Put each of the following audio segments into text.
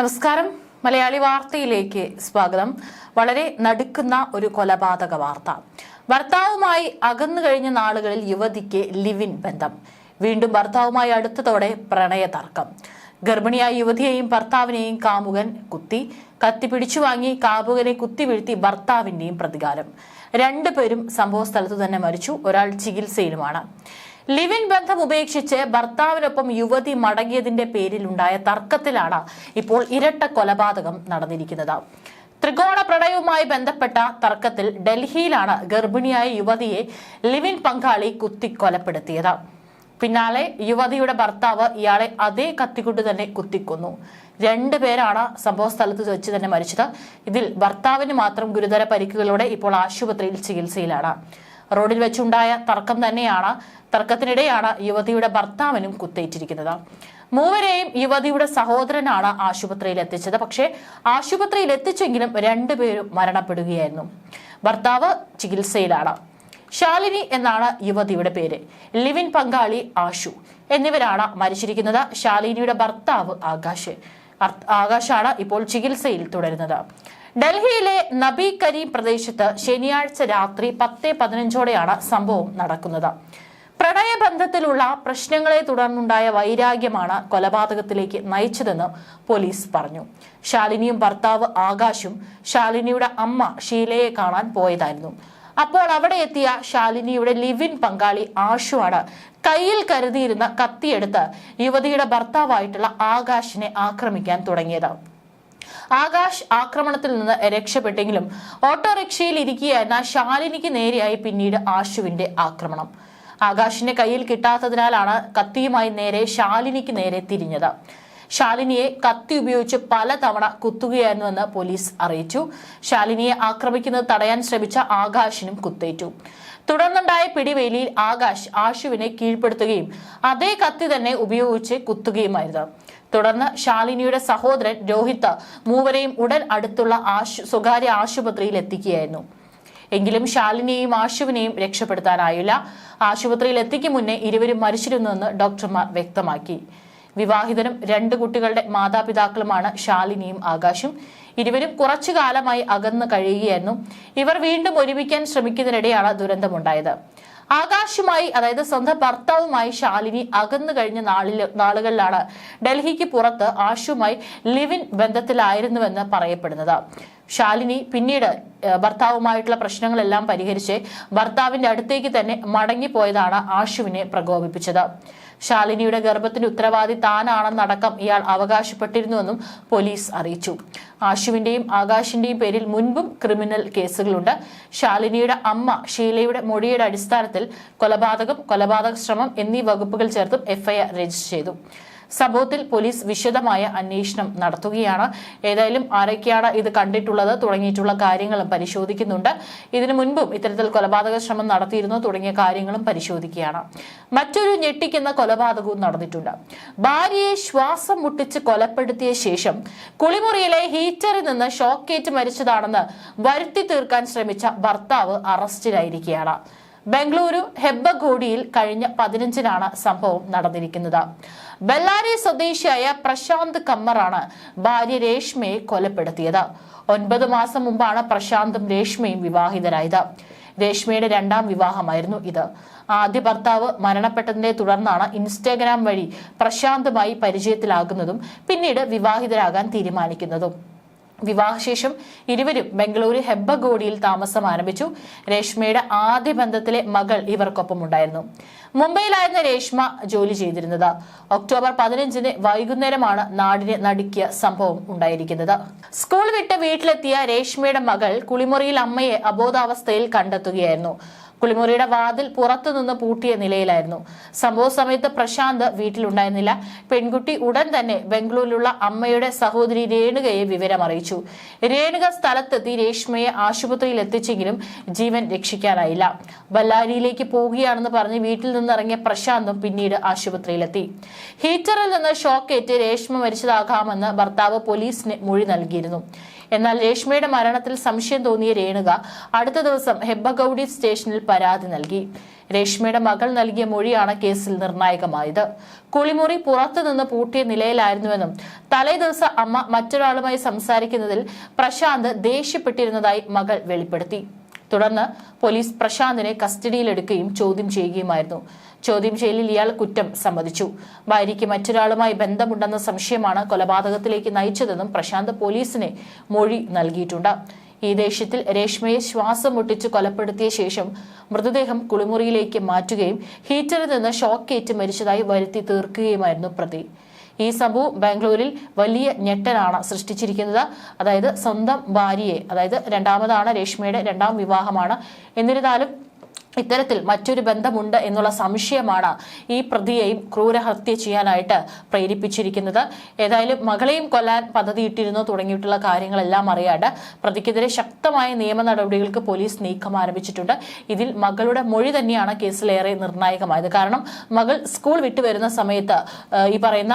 നമസ്കാരം. മലയാളി വാർത്തയിലേക്ക് സ്വാഗതം. വളരെ നടുക്കുന്ന ഒരു കൊലപാതക വാർത്ത. ഭർത്താവുമായി അകന്നു കഴിഞ്ഞ നാളുകളിൽ യുവതിക്ക് ലിവിൻ ബന്ധം. വീണ്ടും ഭർത്താവുമായി അടുത്തതോടെ പ്രണയ തർക്കം. ഗർഭിണിയായ യുവതിയെയും ഭർത്താവിനെയും കാമുകൻ കുത്തി കത്തി പിടിച്ചു വാങ്ങി കാമുകനെ കുത്തി വീഴ്ത്തി ഭർത്താവിന്റെയും പ്രതികാരം. രണ്ടുപേരും സംഭവ സ്ഥലത്തു തന്നെ മരിച്ചു. ഒരാൾ ചികിത്സയിലുമാണ്. ലിവിൻ ബന്ധം ഉപേക്ഷിച്ച് ഭർത്താവിനൊപ്പം യുവതി മടങ്ങിയതിന്റെ പേരിലുണ്ടായ തർക്കത്തിലാണ് ഇപ്പോൾ ഇരട്ട കൊലപാതകം നടന്നിരിക്കുന്നത്. ത്രികോണ പ്രണയവുമായി ബന്ധപ്പെട്ട തർക്കത്തിൽ ഡൽഹിയിലാണ് ഗർഭിണിയായ യുവതിയെ ലിവിൻ പങ്കാളി കുത്തി കൊലപ്പെടുത്തിയത് പിന്നാലെ യുവതിയുടെ ഭർത്താവ് ഇയാളെ അതേ കത്തിക്കൊണ്ട് തന്നെ കുത്തിക്കൊന്നു. രണ്ടുപേരാണ് സംഭവ സ്ഥലത്ത് വെച്ച് തന്നെ മരിച്ചത്. ഇതിൽ ഭർത്താവിന് മാത്രം ഗുരുതര പരിക്കുകളോടെ ഇപ്പോൾ ആശുപത്രിയിൽ ചികിത്സയിലാണ്. റോഡിൽ വെച്ചുണ്ടായ തർക്കം തന്നെയാണ്. തർക്കത്തിനിടെയാണ് യുവതിയുടെ ഭർത്താവിനും കുത്തേറ്റിരിക്കുന്നത്. മൂവരെയും യുവതിയുടെ സഹോദരനാണ് ആശുപത്രിയിൽ എത്തിച്ചത്. പക്ഷേ ആശുപത്രിയിൽ എത്തിച്ചെങ്കിലും രണ്ടുപേരും മരണപ്പെടുകയായിരുന്നു. ഭർത്താവ് ചികിത്സയിലാണ്. ശാലിനി എന്നാണ് യുവതിയുടെ പേര്. ലിവിൻ പങ്കാളി ആശു എന്നിവരാണ് മരിച്ചിരിക്കുന്നത്. ശാലിനിയുടെ ഭർത്താവ് ആകാശ്. ആകാശാണ് ഇപ്പോൾ ചികിത്സയിൽ തുടരുന്നത്. ഡൽഹിയിലെ നബി കരീം പ്രദേശത്ത് ശനിയാഴ്ച രാത്രി പത്ത് പതിനഞ്ചോടെയാണ് സംഭവം നടക്കുന്നത്. പ്രണയബന്ധത്തിലുള്ള പ്രശ്നങ്ങളെ തുടർന്നുണ്ടായ വൈരാഗ്യമാണ് കൊലപാതകത്തിലേക്ക് നയിച്ചതെന്ന് പോലീസ് പറഞ്ഞു. ശാലിനിയും ഭർത്താവ് ആകാശും ശാലിനിയുടെ അമ്മ ഷീലയെ കാണാൻ പോയതായിരുന്നു. അപ്പോൾ അവിടെ എത്തിയ ശാലിനിയുടെ ലിവിൻ പങ്കാളി ആഷുവാണ് കയ്യിൽ കരുതിയിരുന്ന കത്തിയെടുത്ത് യുവതിയുടെ ഭർത്താവായിട്ടുള്ള ആകാശിനെ ആക്രമിക്കാൻ തുടങ്ങിയത്. ആകാശ് ആക്രമണത്തിൽ നിന്ന് രക്ഷപ്പെട്ടെങ്കിലും ഓട്ടോറിക്ഷയിൽ ഇരിക്കുകയായിരുന്ന ശാലിനിക്ക് നേരെയായി പിന്നീട് ആശുവിന്റെ ആക്രമണം. ആകാശിന്റെ കയ്യിൽ കിട്ടാത്തതിനാലാണ് കത്തിയുമായി നേരെ ശാലിനിക്ക് നേരെ തിരിഞ്ഞത്. ശാലിനിയെ കത്തി ഉപയോഗിച്ച് പലതവണ കുത്തുകയായിരുന്നുവെന്ന് പോലീസ് അറിയിച്ചു. ശാലിനിയെ ആക്രമിക്കുന്നത് തടയാൻ ശ്രമിച്ച ആകാശിനും കുത്തേറ്റു. തുടർന്നുണ്ടായ പിടിവേലിയിൽ ആകാശ് ആശുവിനെ കീഴ്പ്പെടുത്തുകയും അതേ കത്തി തന്നെ ഉപയോഗിച്ച് കുത്തുകയുമായിരുന്നു. തുടർന്ന് ശാലിനിയുടെ സഹോദരൻ രോഹിത് മൂവരെയും ഉടൻ അടുത്തുള്ള സ്വകാര്യ ആശുപത്രിയിൽ എത്തിക്കുകയായിരുന്നു. എങ്കിലും ശാലിനിയെയും ആശുവിനെയും രക്ഷപ്പെടുത്താനായില്ല. ആശുപത്രിയിൽ എത്തിക്കും മുന്നേ ഇരുവരും മരിച്ചിരുന്നുവെന്ന് ഡോക്ടർമാർ വ്യക്തമാക്കി. വിവാഹിതരും രണ്ട് കുട്ടികളുടെ മാതാപിതാക്കളുമാണ് ശാലിനിയും ആകാശും. ഇരുവരും കുറച്ചു കാലമായി അകന്ന് കഴിയുകയായിരുന്നു. ഇവർ വീണ്ടും ഒരുമിക്കാൻ ശ്രമിക്കുന്നതിനിടെയാണ് ദുരന്തമുണ്ടായത്. ആകാശുമായി അതായത് സ്വന്തം ഭർത്താവുമായി ശാലിനി അകന്നു കഴിഞ്ഞ നാളിൽ നാളുകളിലാണ് ഡൽഹിക്ക് പുറത്ത് ആശുമായി ലിവിൻ ബന്ധത്തിലായിരുന്നുവെന്ന് പറയപ്പെടുന്നത്. ശാലിനി പിന്നീട് ഭർത്താവുമായിട്ടുള്ള പ്രശ്നങ്ങളെല്ലാം പരിഹരിച്ച് ഭർത്താവിന്റെ അടുത്തേക്ക് തന്നെ മടങ്ങിപ്പോയതാണ് ആശുവിനെ പ്രകോപിപ്പിച്ചത്. ശാലിനിയുടെ ഗർഭത്തിന്റെ ഉത്തരവാദി താനാണെന്നടക്കം ഇയാൾ അവകാശപ്പെട്ടിരുന്നുവെന്നും പോലീസ് അറിയിച്ചു. ആശുവിന്റെയും ആകാശിന്റെയും പേരിൽ മുൻപും ക്രിമിനൽ കേസുകളുണ്ട്. ശാലിനിയുടെ അമ്മ ഷീലയുടെ മൊഴിയുടെ അടിസ്ഥാനത്തിൽ കൊലപാതകം കൊലപാതക ശ്രമം എന്നീ വകുപ്പുകൾ ചേർത്തും എഫ്ഐആർ രജിസ്റ്റർ ചെയ്തു. സംഭവത്തിൽ പോലീസ് വിശദമായ അന്വേഷണം നടത്തുകയാണ്. ഏതായാലും ആരൊക്കെയാണ് ഇത് കണ്ടിട്ടുള്ളത് തുടങ്ങിയിട്ടുള്ള കാര്യങ്ങളും പരിശോധിക്കുന്നുണ്ട്. ഇതിനു മുൻപും ഇത്തരത്തിൽ കൊലപാതക ശ്രമം നടത്തിയിരുന്നു തുടങ്ങിയ കാര്യങ്ങളും പരിശോധിക്കുകയാണ്. മറ്റൊരു ഞെട്ടിക്കുന്ന കൊലപാതകവും നടന്നിട്ടുണ്ട്. ഭാര്യയെ ശ്വാസം മുട്ടിച്ച് കൊലപ്പെടുത്തിയ ശേഷം കുളിമുറിയിലെ ഹീറ്ററിൽ നിന്ന് ഷോക്കേറ്റ് മരിച്ചതാണെന്ന് വരുത്തി തീർക്കാൻ ശ്രമിച്ച ഭർത്താവ് അറസ്റ്റിലായിരിക്കുകയാണ്. ബംഗളൂരു ഹെബ്ബഗോഡിയിൽ കഴിഞ്ഞ പതിനഞ്ചിനാണ് സംഭവം നടന്നിരിക്കുന്നത്. ബെല്ലാരി സ്വദേശിയായ പ്രശാന്ത് കമ്മറാണ് ഭാര്യ രേഷ്മയെ കൊലപ്പെടുത്തിയത്. ഒൻപത് മാസം മുമ്പാണ് പ്രശാന്തും രേഷ്മയും വിവാഹിതരായത്. രേഷ്മയുടെ രണ്ടാം വിവാഹമായിരുന്നു ഇത്. ആദ്യ ഭർത്താവ് മരണപ്പെട്ടതിനെ തുടർന്നാണ് ഇൻസ്റ്റാഗ്രാം വഴി പ്രശാന്തുമായി പരിചയത്തിലാകുന്നതും പിന്നീട് വിവാഹിതരാകാൻ തീരുമാനിക്കുന്നതും. വിവാഹശേഷം ഇരുവരും ബംഗളൂരു ഹെബ്ബഗോഡിയിൽ താമസം ആരംഭിച്ചു. രേഷ്മയുടെ ആദ്യ ബന്ധത്തിലെ മകൾ ഇവർക്കൊപ്പം ഉണ്ടായിരുന്നു മുംബൈയിലായിരുന്നു രേഷ്മ ജോലി ചെയ്തിരുന്നത്. ഒക്ടോബർ പതിനഞ്ചിന് വൈകുന്നേരമാണ് നാടിനെ നടുക്കിയ സംഭവം ഉണ്ടായിരിക്കുന്നത്. സ്കൂൾ വിട്ട് വീട്ടിലെത്തിയ രേഷ്മയുടെ മകൾ കുളിമുറിയിൽ അമ്മയെ അബോധാവസ്ഥയിൽ കണ്ടെത്തുകയായിരുന്നു. കുളിമുറിയുടെ വാതിൽ പുറത്തുനിന്ന് പൂട്ടിയ നിലയിലായിരുന്നു. സംഭവ സമയത്ത് പ്രശാന്ത് വീട്ടിലുണ്ടായിരുന്നില്ല. പെൺകുട്ടി ഉടൻ തന്നെ ബംഗളൂരിലുള്ള അമ്മയുടെ സഹോദരി രേണുകയെ വിവരം അറിയിച്ചു. രേണുക സ്ഥലത്തെത്തി രേഷ്മയെ ആശുപത്രിയിൽ എത്തിച്ചെങ്കിലും ജീവൻ രക്ഷിക്കാനായില്ല. ബല്ലാരിയിലേക്ക് പോവുകയാണെന്ന് പറഞ്ഞ് വീട്ടിൽ നിന്നിറങ്ങിയ പ്രശാന്തും പിന്നീട് ആശുപത്രിയിലെത്തി. ഹീറ്ററിൽ നിന്ന് ഷോക്കേറ്റ് രേഷ്മ മരിച്ചതാകാമെന്ന് ഭർത്താവ് പോലീസിന് മൊഴി നൽകിയിരുന്നു. എന്നാൽ രേഷ്മയുടെ മരണത്തിൽ സംശയം തോന്നിയ രേണുക അടുത്ത ദിവസം ഹെബ്ബഗൌഡി സ്റ്റേഷനിൽ പരാതി നൽകി. രേഷ്മയുടെ മകൾ നൽകിയ മൊഴിയാണ് കേസിൽ നിർണായകമായത്. കുളിമുറി പുറത്തുനിന്ന് പൂട്ടിയ നിലയിലായിരുന്നുവെന്നും തലേ ദിവസം അമ്മ മറ്റൊരാളുമായി സംസാരിക്കുന്നതിൽ പ്രശാന്ത് ദേഷ്യപ്പെട്ടിരുന്നതായി മകൾ വെളിപ്പെടുത്തി. തുടർന്ന് പോലീസ് പ്രശാന്തിനെ കസ്റ്റഡിയിലെടുക്കുകയും ചോദ്യം ചെയ്യുകയുമായിരുന്നു. ചോദ്യം ചെയ്യലിൽ ഇയാൾ കുറ്റം സമ്മതിച്ചു. ഭാര്യയ്ക്ക് മറ്റൊരാളുമായി ബന്ധമുണ്ടെന്ന സംശയമാണ് കൊലപാതകത്തിലേക്ക് നയിച്ചതെന്നും പ്രശാന്ത് പോലീസിനെ മൊഴി നൽകിയിട്ടുണ്ട്. ഈ ദേഷ്യത്തിൽ രേഷ്മയെ ശ്വാസം മുട്ടിച്ച് കൊലപ്പെടുത്തിയ ശേഷം മൃതദേഹം കുളിമുറിയിലേക്ക് മാറ്റുകയും ഹീറ്ററിൽ നിന്ന് ഷോക്കേറ്റ് മരിച്ചതായി വരുത്തി തീർക്കുകയുമായിരുന്നു പ്രതി. ഈ സംഭവം ബാംഗ്ലൂരിൽ വലിയ ഞെട്ടലാണ് സൃഷ്ടിച്ചിരിക്കുന്നത്. അതായത് സ്വന്തം ഭാര്യയെ അതായത് രണ്ടാമതാണ് രേഷ്മയുടെ രണ്ടാം വിവാഹമാണ്. എന്നിരുന്നാലും ഇത്തരത്തിൽ മറ്റൊരു ബന്ധമുണ്ട് എന്നുള്ള സംശയമാണ് ഈ പ്രതിയെയും ക്രൂരഹത്യ ചെയ്യാനായിട്ട് പ്രേരിപ്പിച്ചിരിക്കുന്നത്. ഏതായാലും മകളെയും കൊല്ലാൻ പദ്ധതിയിട്ടിരുന്നു തുടങ്ങിയിട്ടുള്ള കാര്യങ്ങളെല്ലാം അറിയാണ്ട് പ്രതിക്കെതിരെ ശക്തമായ നിയമ നടപടികൾക്ക് പോലീസ് നീക്കം ആരംഭിച്ചിട്ടുണ്ട്. ഇതിൽ മകളുടെ മൊഴി തന്നെയാണ് കേസിലേറെ നിർണായകമായത്. കാരണം മകൾ സ്കൂൾ വിട്ടു വരുന്ന സമയത്ത് ഈ പറയുന്ന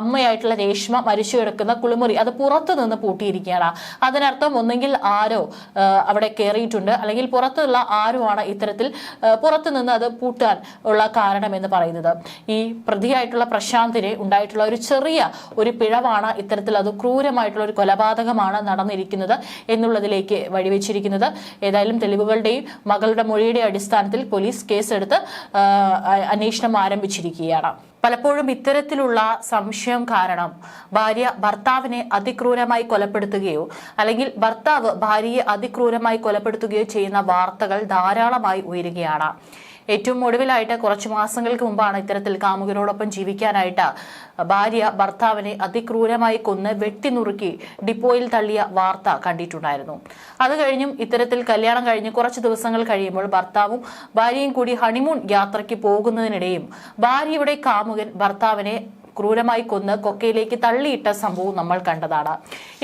അമ്മയായിട്ടുള്ള രേഷ്മ മരിച്ചു കിടക്കുന്ന കുളിമുറി അത് പുറത്തു നിന്ന് പൂട്ടിയിരിക്കുകയാണ്. അതിനർത്ഥം ഒന്നെങ്കിൽ ആരോ അവിടെ കയറിയിട്ടുണ്ട് അല്ലെങ്കിൽ പുറത്തുള്ള ആരുമാണ് ആണ് ആ, പുറത്തു നിന്ന് അത് പൂട്ടാൻ ഉള്ള കാരണം എന്ന് പറയുന്നത്. ഈ പ്രതിയായിട്ടുള്ള പ്രശാന്തിന് ഉണ്ടായിട്ടുള്ള ഒരു ചെറിയ ഒരു പിഴവാണ് ഇത്തരത്തിൽ അത് ക്രൂരമായിട്ടുള്ള ഒരു കൊലപാതകമാണ് നടന്നിരിക്കുന്നത് എന്നുള്ളതിലേക്ക് വഴിവെച്ചിരിക്കുന്നത്. ഏതായാലും തെളിവുകളുടെയും മകളുടെ മൊഴിയുടെ അടിസ്ഥാനത്തിൽ പോലീസ് കേസെടുത്ത് അന്വേഷണം ആരംഭിച്ചിരിക്കുകയാണ്. പലപ്പോഴും ഇത്തരത്തിലുള്ള സംശയം കാരണം ഭാര്യ ഭർത്താവിനെ അതിക്രൂരമായി കൊലപ്പെടുത്തുകയോ അല്ലെങ്കിൽ ഭർത്താവ് ഭാര്യയെ അതിക്രൂരമായി കൊലപ്പെടുത്തുകയോ ചെയ്യുന്ന വാർത്തകൾ ധാരാളമായി ഉയരുകയാണ്. ഏറ്റവും ഒടുവിലായിട്ട് കുറച്ച് മാസങ്ങൾക്ക് മുമ്പാണ് ഇത്തരത്തിൽ കാമുകരോടൊപ്പം ജീവിക്കാനായിട്ട് ഭാര്യ ഭർത്താവിനെ അതിക്രൂരമായി കൊന്ന് വെട്ടിനുറുക്കി ഡിപ്പോയിൽ തള്ളിയ വാർത്ത കണ്ടിട്ടുണ്ടായിരുന്നു. അത് കഴിഞ്ഞും ഇത്തരത്തിൽ കല്യാണം കഴിഞ്ഞ് കുറച്ച് ദിവസങ്ങൾ കഴിയുമ്പോൾ ഭർത്താവും ഭാര്യയും കൂടി ഹണിമൂൺ യാത്രയ്ക്ക് പോകുന്നതിനിടെയും ഭാര്യയുടെ കാമുകൻ ഭർത്താവിനെ ക്രൂരമായി കൊന്ന് കൊക്കയിലേക്ക് തള്ളിയിട്ട സംഭവം നമ്മൾ കണ്ടതാണ്.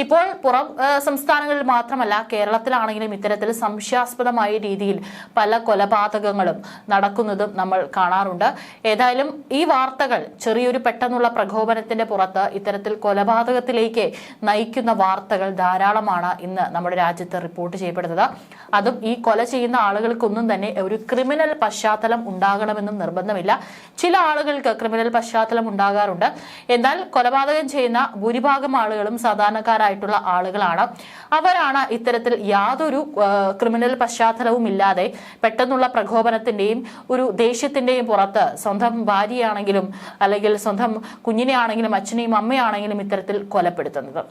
ഇപ്പോൾ പുറം സംസ്ഥാനങ്ങളിൽ മാത്രമല്ല കേരളത്തിലാണെങ്കിലും ഇത്തരത്തിൽ സംശയാസ്പദമായ രീതിയിൽ പല കൊലപാതകങ്ങളും നടക്കുന്നതും നമ്മൾ കാണാറുണ്ട്. ഏതായാലും ഈ വാർത്തകൾ ചെറിയൊരു പെട്ടെന്നുള്ള പ്രകോപനത്തിന്റെ പുറത്ത് ഇത്തരത്തിൽ കൊലപാതകത്തിലേക്ക് നയിക്കുന്ന വാർത്തകൾ ധാരാളമാണ് ഇന്ന് നമ്മുടെ രാജ്യത്ത് റിപ്പോർട്ട് ചെയ്യപ്പെടുന്നത്. അതും ഈ കൊല ചെയ്യുന്ന ആളുകൾക്കൊന്നും തന്നെ ഒരു ക്രിമിനൽ പശ്ചാത്തലം ഉണ്ടാകണമെന്നും നിർബന്ധമില്ല. ചില ആളുകൾക്ക് ക്രിമിനൽ പശ്ചാത്തലം ഉണ്ടാകാറുണ്ട്. എന്നാൽ കൊലപാതകം ചെയ്യുന്ന ഭൂരിഭാഗം ആളുകളും സാധാരണക്കാരായിട്ടുള്ള ആളുകളാണ്. അവരാണ് ഇത്തരത്തിൽ യാതൊരു ക്രിമിനൽ പശ്ചാത്തലവും ഇല്ലാതെ പെട്ടെന്നുള്ള പ്രകോപനത്തിന്റെയും ഒരു ദേഷ്യത്തിന്റെയും പുറത്ത് സ്വന്തം ഭാര്യയാണെങ്കിലും അല്ലെങ്കിൽ സ്വന്തം കുഞ്ഞിനെ ആണെങ്കിലും അച്ഛനെയും അമ്മയാണെങ്കിലും ഇത്തരത്തിൽ കൊലപ്പെടുത്തുന്നത്.